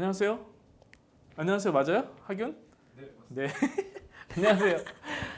안녕하세요. 안녕하세요. 맞아요? 학윤? 네. 안녕하세요.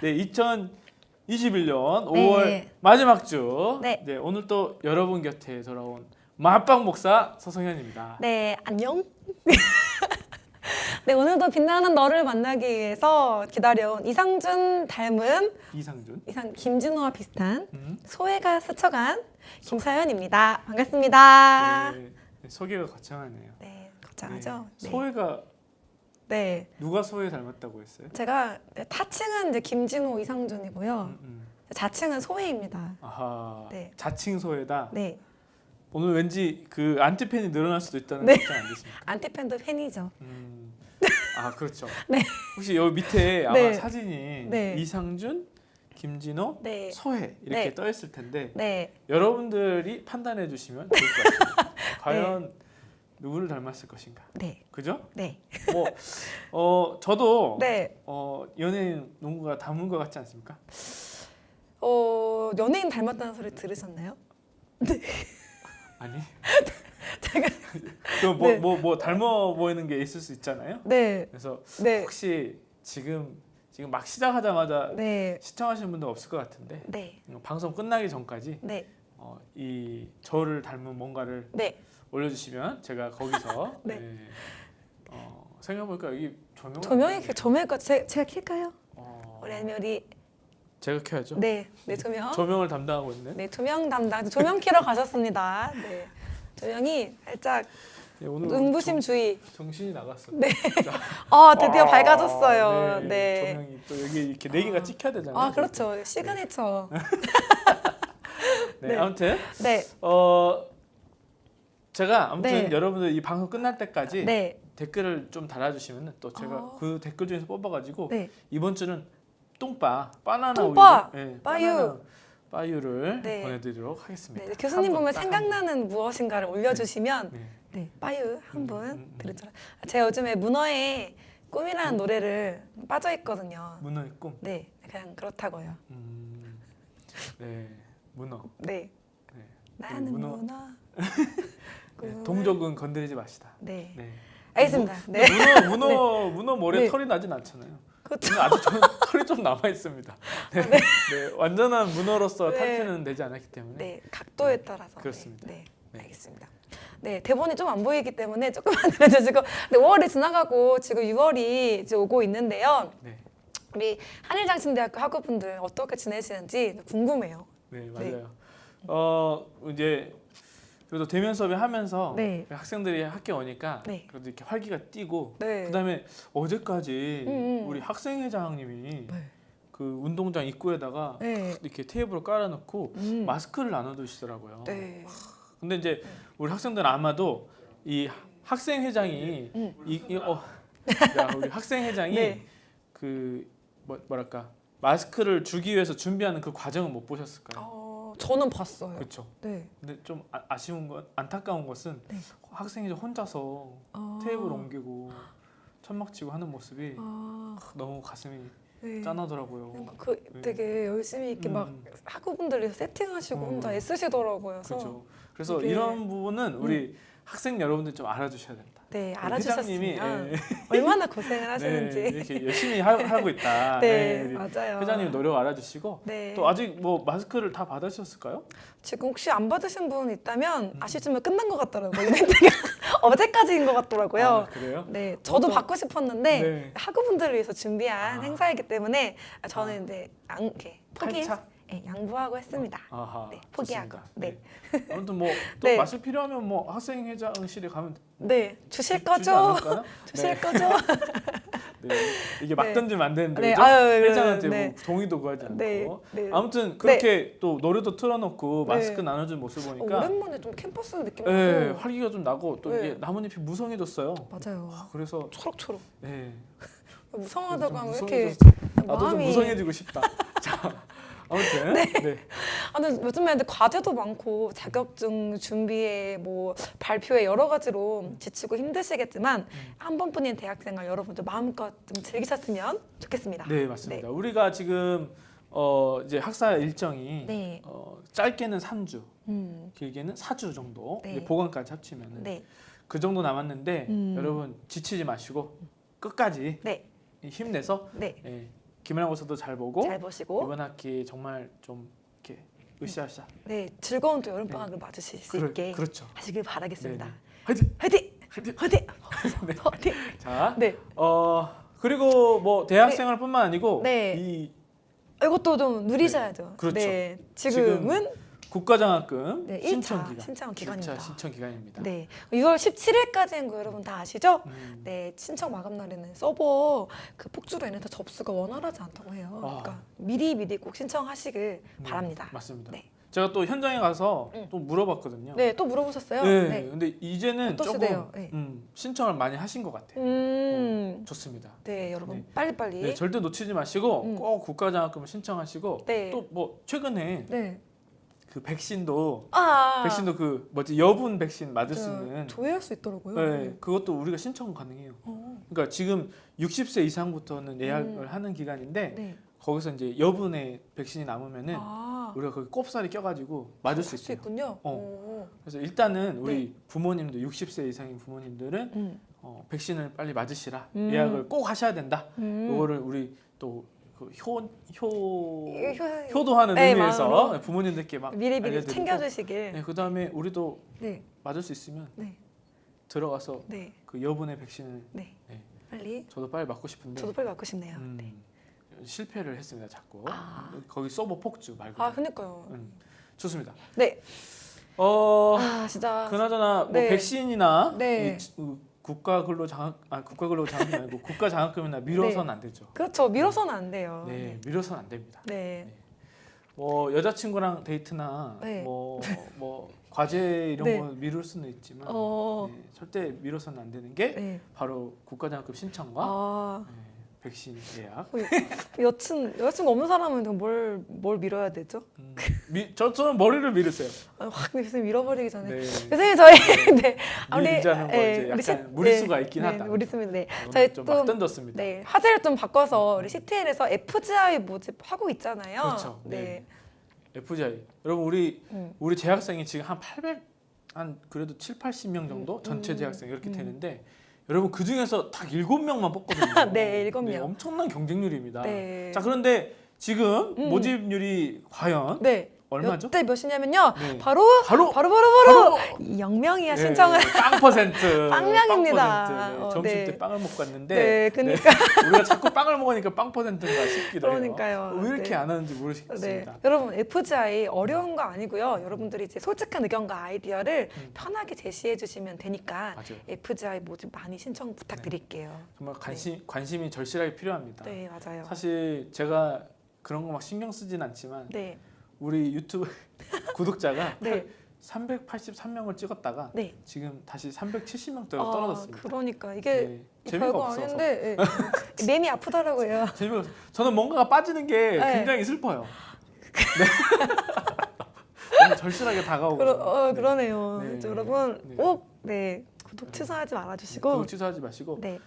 네, 2021년 5월 네. 마지막 주. 네. 오늘 또 여러분 곁에 돌아온 마합방 목사 서성현입니다. 네, 안녕. 네, 오늘도 빛나는 너를 만나기 위해서 기다려온 이상준 닮은 이상준. 이상 김진호와 비슷한 음. 소혜가 스쳐간 김사연입니다. 반갑습니다. 네. 네, 소개가 거창하네요. 네, 거창하죠. 네. 네. 소혜가 네, 누가 소혜 닮았다고 했어요? 제가 네, 타칭은 이제 김진호, 이상준이고요. 음, 음. 자칭은 소혜입니다. 아하. 네. 자칭 소혜다. 네, 오늘 왠지 그 안티 팬이 늘어날 수도 있다는 네. 걱정 안 되십니까? 안티 팬도 팬이죠. 음. 아 그렇죠. 네. 혹시 여기 밑에 아마 네. 사진이 네. 이상준, 김진호, 네, 소혜 이렇게 네. 떠 있을 텐데 네, 여러분들이 판단해 주시면 좋을 것 같아요. 과연 누구를 닮았을 것인가? 네, 그죠? 네, 뭐 어, 저도 네. 어, 연예인 농구가 닮은 것 같지 않습니까? 어, 연예인 닮았다는 소리 들으셨나요? 아니. 제가 그뭐 네. 뭐 뭐 닮아 보이는 게 있을 수 있잖아요. 네, 그래서 네, 혹시 지금 지금 막 시작하자마자 네, 시청하시는 분들 없을 것 같은데 네, 음, 방송 끝나기 전까지 네, 어, 이 저를 닮은 뭔가를 네. 올려주시면 제가 거기서 네. 네. 어, 생각해보니까 여기 조명 조명이 조명일까? 제, 제가 켤까요? 어, 우리 아니면 우리 제가 켜야죠. 네, 네 조명. 조명을 담당하고 있는 네 조명 담당 조명 켜러 가셨습니다. 네 조명이 살짝 네, 오늘 눈부심 주의. 정, 정신이 나갔어. 네. 아 드디어 아, 밝아졌어요. 네, 네. 조명이 또 여기 이렇게 네 개가 찍혀야 되잖아요. 아 그렇죠. 시그니처. 네, 네. 아무튼 네, 어 제가 아무튼 네. 여러분들 이 방송 끝날 때까지 네, 댓글을 좀 달아주시면 또 제가 아. 그 댓글 중에서 뽑아가지고 네. 이번 주는 똥바 바나나 똥바! 우유, 네, 빠유. 바나나 빠유를 네. 보내드리도록 하겠습니다. 네. 교수님 한 보면 생각나는 무엇인가를 올려주시면 분. 네. 네, 빠유 한분 음, 음, 음. 드리죠. 제가 요즘에 문어의 꿈이라는 노래를 빠져 있거든요. 문어의 꿈. 네, 그냥 그렇다고요. 음, 네, 문어. 네, 네. 나는 문어. 문어. 네, 꿈을- 동족은 건드리지 마시다. 네, 네. 알겠습니다. 네, 문어 문어 문어 모래 네. 털이 나진 않잖아요. 그렇죠. 근데 아직 저는 털이 좀 남아 있습니다. 네. 네. 완전한 문어로서 네. 탈퇴는 되지 않았기 때문에. 네, 각도에 따라서. 그렇습니다. 네, 네. 네, 알겠습니다. 네, 대본이 좀 안 보이기 때문에 조금만 들어주시고, 근데 5월이 지나가고 지금 6월이 이제 오고 있는데요. 네. 우리 한일장신대학교 학우분들 어떻게 지내시는지 궁금해요. 네 맞아요. 어 이제 그래도 대면 수업을 하면서 네. 학생들이 학교 오니까 네. 그래도 이렇게 활기가 뛰고 네. 그다음에 어제까지 음, 음. 우리 학생회장님이 네. 그 운동장 입구에다가 네. 이렇게 테이블을 깔아놓고 음. 마스크를 나눠두시더라고요. 네. 근데 이제 우리 학생들은 아마도 이 학생회장이 음. 이, 이 어, 야, 우리 학생회장이 네. 그 뭐, 뭐랄까 마스크를 주기 위해서 준비하는 그 과정을 못 보셨을까요? 어, 저는 봤어요. 그렇죠. 네. 근데 좀 아, 아쉬운 건 안타까운 것은 네. 학생이 혼자서 아. 테이블 옮기고 천막 치고 하는 모습이 아, 너무 가슴이 네. 짠하더라고요. 그 되게 열심히 이렇게 막 음, 학우분들이 세팅하시고 음. 혼자 애쓰시더라고요. 그래서 그렇죠. 그래서 이게- 음. 이런 부분은 우리 학생 여러분들 좀 알아주셔야 된다. 네, 회장님이 알아주셨으면 예, 얼마나 고생을 네, 하시는지. 이렇게 열심히 하, 고 있다. 네, 우리 맞아요. 회장님 노력 알아주시고 네. 또 아직 뭐 마스크를 다 받으셨을까요? 지금 혹시 안 받으신 분 있다면 음. 아시지만 끝난 것 같더라고요. 이벤트가 어제까지인 것 같더라고요. 아, 그래요? 네, 저도 어떤- 받고 싶었는데 네. 학우분들을 위해서 준비한 아. 행사이기 때문에 저는 이제 양, 이렇게 포기, 탈차? 네, 양보하고 했습니다. 아하, 네, 포기하고. 좋습니다. 네. 아무튼 뭐또 네. 마스크 필요하면 뭐 학생회장실에 가면 네, 주실 주지 거죠? 않을까요? 주실 네. 거죠? 네. 이게 막 네. 던지면 안 되는데 네, 그죠? 아유, 회장한테 네. 뭐 동의도 구하지 않고 네, 네. 아무튼 그렇게 또 노래도 틀어놓고 네. 마스크 나눠준 모습 어, 보니까 오랜만에 좀 캠퍼스 느낌 네, 나고 활기가 좀 나고 또 네. 이게 나뭇잎이 무성해졌어요. 맞아요. 아, 그래서 초록초록. 네, 무성하다고 좀 하면 이렇게 나도 좀 마음이- 무성해지고 싶다. 자, 아무튼 네. 아, 근데 요즘에 근데 과제도 많고 자격증 준비에 뭐 발표에 여러 가지로 지치고 힘드시겠지만 음. 한 번뿐인 대학생활 여러분들 마음껏 좀 즐기셨으면 좋겠습니다. 네 맞습니다. 우리가 지금 어, 이제 학사 일정이 네. 어, 짧게는 3주, 음. 길게는 4주 정도 네. 이제 보강까지 합치면 은 네. 그 정도 남았는데 음. 여러분 지치지 마시고 끝까지 네, 힘내서 네. 예, 기말고사도 잘 보고 잘 보시고 이번 학기 정말 좀 이렇게 으쌰으쌰 네 즐거운 또 여름 방학을 맞으실 수 그러- 있게 그렇죠. 하시길 바라겠습니다. 네네. 화이팅! 화이팅! 화이팅! 화이팅! 네. 화이팅! 자, 네, 어 그리고 뭐 대학생활뿐만 아니고 네. 이 이것도 좀 누리셔야죠. 그렇죠. 네, 지금은 국가장학금 네, 신청 1차 기간, 신청 1차 기간입니다. 신청 기간입니다. 네, 6월 17일까지인 거 여러분 다 아시죠? 음, 네, 신청 마감 날에는 서버 그 폭주로 인해서 접수가 원활하지 않다고 해요. 아. 그러니까 미리 미리 꼭 신청하시길 음, 바랍니다. 맞습니다. 네. 제가 또 현장에 가서 음. 또 물어봤거든요. 네, 또 물어보셨어요? 네, 네. 근데 이제는? 조금 네. 음, 신청을 많이 하신 것 같아요. 음, 좋습니다. 네, 여러분 네. 빨리 빨리. 네, 절대 놓치지 마시고 음. 꼭 국가장학금을 신청하시고 네. 또뭐 최근에 네. 그 백신도 아, 백신도 그 뭐지 여분 백신 맞을 수저 있는 조회할 수 있더라고요. 네, 그것도 우리가 신청 가능해요. 어, 그러니까 지금 60세 이상부터는 예약을 음. 하는 기간인데 네. 거기서 이제 여분의 백신이 남으면은 아, 우리가 거기 꼽살이 껴가지고 맞을 수 할수 있어요. 있군요. 어. 오. 그래서 일단은 우리 네. 부모님들 60세 이상인 부모님들은 음. 어, 백신을 빨리 맞으시라 음. 예약을 꼭 하셔야 된다. 음. 요거를 우리 또그 효, 효, 효- 효도하는 네, 의미에서 마음으로. 부모님들께 막 미리 미리 알려드리고. 챙겨주시길. 네, 그 다음에 우리도 네, 맞을 수 있으면 네, 들어가서 네, 그 여분의 백신을 네. 네. 빨리. 저도 빨리 맞고 싶은데 저도 빨리 맞고 싶네요. 음, 실패를 했습니다 자꾸 아. 거기 서버 폭주 말고 아, 그니까요. 음, 좋습니다 네. 어 아, 진짜. 그나저나 뭐 네. 백신이나 네. 이 지- 어, 국가 근로 장학 아 국가 근로 장학금 아니고 국가 장학금이나 미뤄서는 안 되죠 그렇죠. 미뤄서는 안 돼요. 네 미뤄서는 안 됩니다 네. 뭐 여자친구랑 데이트나 네. 뭐 뭐 과제 이런 네. 거 미룰 수는 있지만 어. 네, 절대 미뤄서는 안 되는 게 네. 바로 국가 장학금 신청과 아, 네, 백신 예약 여친 여자친구 없는 사람은 뭘뭘 밀어야 되죠? 음, 미, 저, 저는 머리를 미루세요 아, 확 교수님 잃어버리기 전에. 네. 교수님 저희 네. 밀자는 거 예, 이제 우리 약간 시- 무리수가 네, 있긴 네, 하다 무리수입니다. 네. 저희 좀 또- 막 던졌습니다 네, 화제를 좀 바꿔서 우리 CTN에서 FGI 모집 하고 있잖아요. 그렇죠. 네. FGI 여러분 우리 음. 우리 재학생이 지금 한 800, 한 그래도 7, 80명 정도 음, 전체 음, 재학생 이렇게 음. 되는데 여러분 그 중에서 딱 7명만 뽑거든요. 네, 일곱 명. 엄청난 경쟁률입니다. 네. 자 그런데 지금 음. 모집률이 과연 네. 얼마죠? 몇 대 몇이냐면요. 네. 바로 바로 바로 바로 바로, 바로 0명이야 신청을. 네, 빵 퍼센트. 빵명입니다. 빵 퍼센트. 네, 어, 점심 네. 때 빵을 먹고 갔는데 네, 그러니까 우리가 자꾸 빵을 먹으니까 빵 퍼센트인가 싶기도 해요. 그러니까요. 왜 이렇게 네. 안 하는지 네. 모르겠습니다. 여러분 FGI 어려운 거 아니고요. 여러분들이 이제 솔직한 의견과 아이디어를 음. 편하게 제시해 주시면 되니까 맞아요. FGI 모집 많이 신청 부탁드릴게요. 정말 관심 관심이 절실하게 필요합니다. 네, 맞아요. 사실 제가 그런 거 막 신경 쓰진 않지만 네. 우리 유튜브 구독자가 네. 383명을 찍었다가 네. 지금 다시 370명대로 아, 떨어졌습니다. 그러니까 이게 네, 재미가 별거 없어서. 아닌데 예. 맴이 아프더라고요. 재미가 없어서. 저는 뭔가가 빠지는 게 네. 굉장히 슬퍼요. 네. 너무 절실하게 다가오고. 그러, 어, 그러네요. 네. 여러분 네. 꼭 네, 구독 취소하지 말아주시고 그거 취소하지 마시고 네,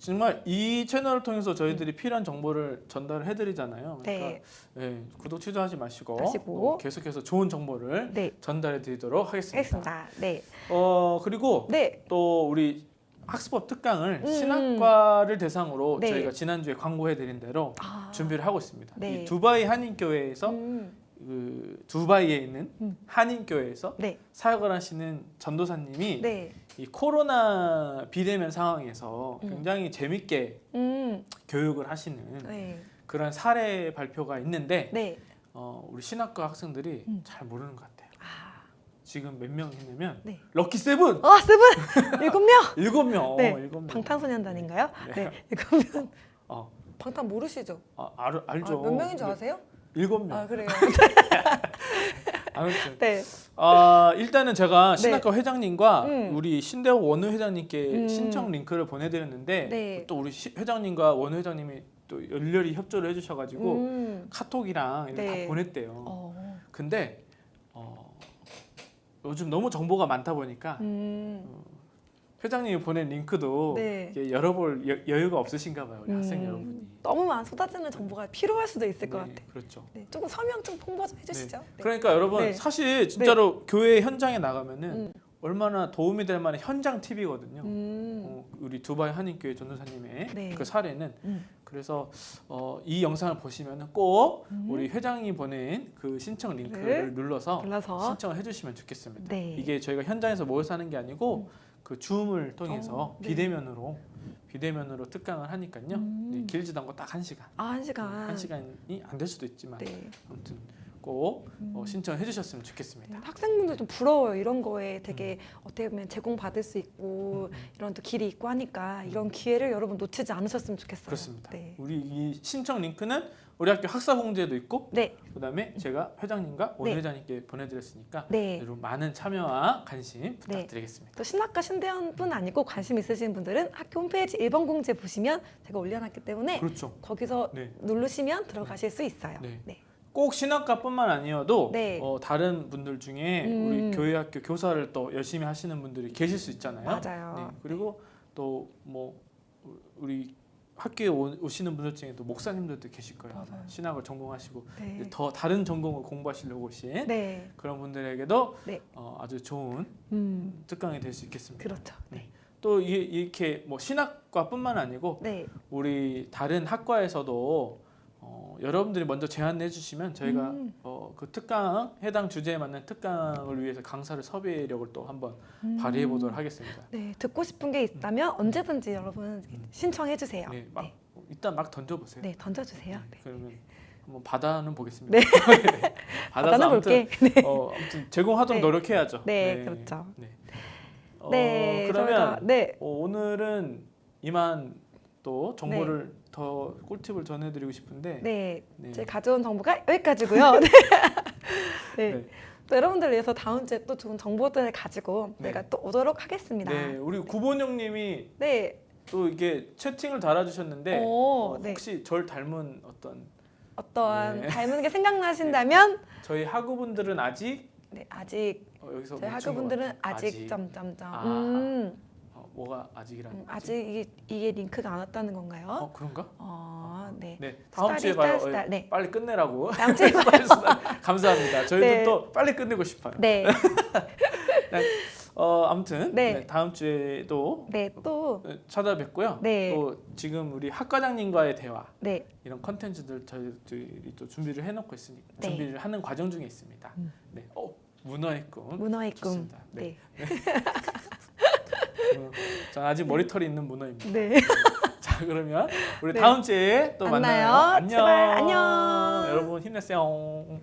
정말 이 채널을 통해서 저희들이 필요한 정보를 전달을 해드리잖아요. 그러니까 네, 네, 구독 취소하지 마시고, 마시고. 어, 계속해서 좋은 정보를 네, 전달해드리도록 하겠습니다. 하겠습니다. 네, 어 그리고 네, 또 우리 학습법 특강을 음. 신학과를 대상으로 네. 저희가 지난주에 광고해드린 대로 아, 준비를 하고 있습니다. 네. 이 두바이 한인교회에서 음, 그 두바이에 있는 음. 한인교회에서 네, 사역을 하시는 전도사님이 네, 이 코로나 비대면 상황에서 음. 굉장히 재밌게 음, 교육을 하시는 네, 그런 사례 발표가 있는데 네, 어, 우리 신학과 학생들이 음. 잘 모르는 것 같아요. 아, 지금 몇 명 했냐면 네. 럭키 세븐 어, 세븐 일곱 명. 일곱 명, 네, 일곱 명. 방탄소년단인가요? 네. 네, 일곱 명. 어, 방탄 모르시죠? 아, 알, 알죠. 아, 몇 명인 줄 아세요? 일곱 명. 아, 그래요. 아무튼 네, 아 일단은 제가 네. 신학과 회장님과 음. 우리 신대호 원우 회장님께 음. 신청 링크를 보내드렸는데 네. 또 우리 시- 회장님과 원우 회장님이 또 열렬히 협조를 해주셔가지고 음, 카톡이랑 네. 다 보냈대요. 어, 근데 어, 요즘 너무 정보가 많다 보니까 음, 회장님이 보낸 링크도 네. 열어볼 여, 여유가 없으신가 봐요, 우리 학생 음, 여러분이. 너무 많은 쏟아지는 정보가 필요할 수도 있을 것 네, 같아요. 그렇죠. 네, 조금 서명 좀 홍보 좀 해주시죠. 네. 그러니까 여러분 네. 사실 진짜로 교회 현장에 나가면은 음. 얼마나 도움이 될 만한 현장 팁이거든요. 음. 어, 우리 두바이 한인교회 전도사님의 네. 그 사례는 음. 그래서 어, 이 영상을 보시면 꼭 음. 우리 회장이 보낸 그 신청 링크를 네. 눌러서 골라서 신청을 해주시면 좋겠습니다. 네. 이게 저희가 현장에서 모여서 하는 게 아니고 그 줌을 통해서 어, 네. 비대면으로 비대면으로 특강을 하니까요. 음. 네, 길지도 않고 딱 한 시간. 아, 한 시간. 한 시간이 안 될 수도 있지만 네. 아무튼 꼭 어, 음. 신청해 주셨으면 좋겠습니다. 네, 학생분들 좀 부러워요. 이런 거에 되게 어떻게 보면 제공받을 수 있고 음. 이런 또 길이 있고 하니까 이런 기회를 여러분 놓치지 않으셨으면 좋겠어요. 그렇습니다. 네. 우리 이 신청 링크는 우리 학교 학사 공지에도 있고 네. 그다음에 제가 회장님과 원 네. 회장님께 보내드렸으니까 네. 여러분 많은 참여와 관심 부탁드리겠습니다. 또 신학과 신대원뿐 아니고 관심 있으신 분들은 학교 홈페이지 1번 공지에 보시면 제가 올려놨기 때문에 그렇죠. 거기서 네. 누르시면 들어가실 수 있어요. 네. 네. 꼭 신학과뿐만 아니어도 네. 어, 다른 분들 중에 음. 우리 교회 학교 교사를 또 열심히 하시는 분들이 계실 수 있잖아요. 맞아요. 네. 그리고 또 뭐 우리 학교에 오- 오시는 분들 중에 또 목사님들도 계실 거예요. 아마. 맞아요. 신학을 전공하시고 네. 더 다른 전공을 공부하시려고 오신 네. 그런 분들에게도 네. 어, 아주 좋은 음. 특강이 될 수 있겠습니다. 그렇죠. 네. 또 이- 이렇게 뭐 신학과뿐만 아니고 네. 우리 다른 학과에서도 어, 여러분들이 먼저 제안해 주시면 저희가 음. 어, 그 특강 해당 주제에 맞는 특강을 위해서 강사를 섭외력을 또 한번 음. 발휘해 보도록 하겠습니다. 네, 듣고 싶은 게 있다면 언제든지 여러분 신청해 주세요. 네, 네, 막 네. 일단 막 던져 보세요. 던져 주세요. 네. 그러면 한번 받아는 보겠습니다. 네. 받아서 받아는 아무튼 볼게. 네. 어, 아무튼 제공하도록 네. 노력해야죠. 네, 그렇죠. 네. 어, 네, 그러면 저희가- 네, 어, 오늘은 이만 또 정보를 더 꿀팁을 전해드리고 싶은데 네, 네. 제가 가져온 정보가 여기까지고요. 네. 네. 네. 또 여러분들 위해서 다음 주에 또 좋은 정보들을 가지고 네. 내가 또 오도록 하겠습니다. 네, 우리 구본영님이 네, 또 이게 채팅을 달아주셨는데 오, 어, 네. 혹시 절 닮은 어떤 어떠한 네. 닮은 게 생각나신다면 저희 학우분들은 아직 네, 아직 어, 여기서 저희 학우분들은 것 같아요. 아직 점점점 아, 음, 어, 뭐가 아직이라는 음, 거지? 아직 이게, 이게 링크가 안 왔다는 건가요? 어 그런가? 어, 네. 네 다음 주에 봐요. 스타일. 어, 네. 빨리 끝내라고. 다음 주에 봐요. 감사합니다. 저희도 네. 또 빨리 끝내고 싶어요. 네, 어 아무튼 네. 네, 다음 주에도 네, 또, 찾아뵙고요. 네. 또 지금 우리 학과장님과의 대화 네, 이런 컨텐츠들 저희들이 또 준비를 해놓고 있으니까 네. 준비를 하는 과정 중에 있습니다. 음. 네, 어 문어의 꿈. 문어의 꿈. 좋습니다. 네. 네, 전 아직 머리털이 있는 문어입니다. 네. 자 그러면 우리 네. 다음 주에 또 만나요. 만나요. 안녕. 제발 안녕. 여러분 힘내세요.